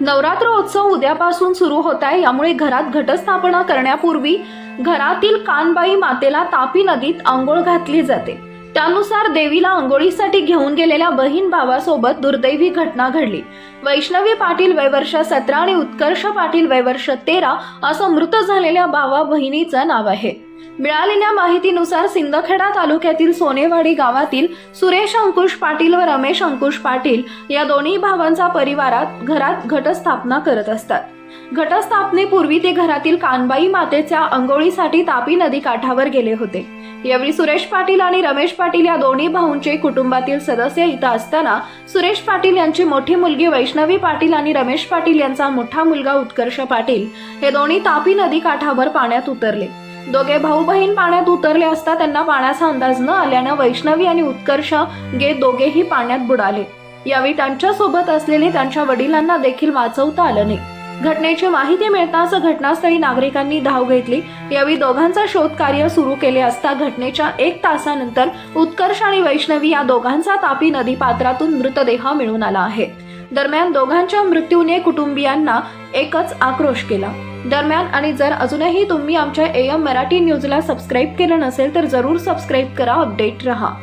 नवरात्र उत्सव उद्यापासून सुरू होत आहे. यामुळे घरात घटस्थापना करण्यापूर्वी घरातील कानबाई मातेला तापी नदीत आंघोळ घातली जाते. त्यानुसार देवीला आंघोळीसाठी घेऊन गेलेल्या बहीण भावासोबत दुर्दैवी घटना घडली. वैष्णवी पाटील वयवर्ष सतरा आणि उत्कर्ष पाटील वयवर्ष तेरा असं मृत झालेल्या भावा बहिणीचं नाव आहे. मिळालेल्या माहितीनुसार सिंदखेडा तालुक्यातील सोनेवाडी गावातील सुरेश अंकुश पाटील व रमेश अंकुश पाटील या दोन्ही भावांचा परिवारात घरात घटस्थापना करत असतात. घटस्थापनेपूर्वी ते घरातील कानबाई मातेच्या अंघोळीसाठी तापी नदी काठावर गेले होते. यावेळी सुरेश पाटील आणि रमेश पाटील या दोन्ही भाऊंचे कुटुंबातील सदस्य इथं असताना सुरेश पाटील यांची मोठी मुलगी वैष्णवी पाटील आणि रमेश पाटील यांचा मोठा मुलगा उत्कर्ष पाटील हे दोन्ही तापी नदी काठावर पाण्यात उतरले. दोघे भाऊ बहीण पाण्यात उतरले असता त्यांना पाण्याचा अंदाज न आल्यानं वैष्णवी आणि उत्कर्ष गे दोघेही पाण्यात बुडाले. यावेळी त्यांच्यासोबत असलेले त्यांच्या वडिलांना देखील वाचवता आलं नाही. घटनेची माहिती मिळताच घटनास्थळी नागरिकांनी धाव घेतली. यावेळी दोघांचा शोध कार्य सुरू केले असता घटनेच्या एक तासानंतर उत्कर्ष आणि वैष्णवी या दोघांचा तापी नदी पात्रातून मृतदेह मिळून आला आहे. दरम्यान दोघांच्या मृत्यूने कुटुंबियांना एकच आक्रोश केला. दरम्यान आणि जर अजूनही तुम्ही आमच्या एम मराठी न्यूजला सबस्क्राईब केलं नसेल तर जरूर सबस्क्राईब करा अपडेट रहा.